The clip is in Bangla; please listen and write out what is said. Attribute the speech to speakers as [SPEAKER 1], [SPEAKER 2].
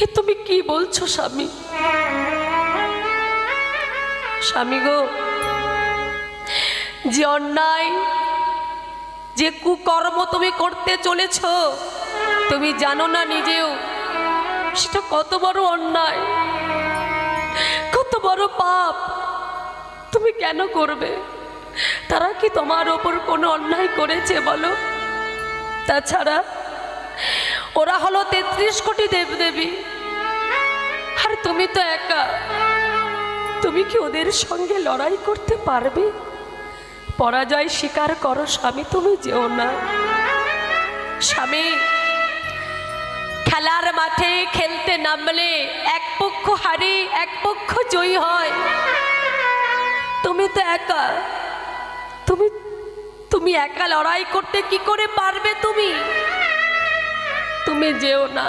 [SPEAKER 1] হে তুমি কি বলছো, স্বামী? স্বামী গো, যে অন্যায়, যে কুকর্ম তুমি করতে চলেছ, তুমি জানো না নিজেও, সেটা কত বড় অন্যায়, কত বড় পাপ। তুমি কেন করবে? তারা কি তোমার ওপর কোনো অন্যায় করেছে বলো? তাছাড়া ওরা হলো তেত্রিশ কোটি দেবদেবী। আর তুমি তো একা। তুমি কি ওদের সঙ্গে লড়াই করতে পারবে? পরাজয় স্বীকার করো স্বামী, তুমি যেও না। স্বামী, খেলার মাঠে খেলতে নামলে এক পক্ষ হারে, এক পক্ষ জয়ী হয়। তুমি তো একা। তুমি তুমি একা লড়াই করতে কি করে পারবে তুমি? তুমি যেও না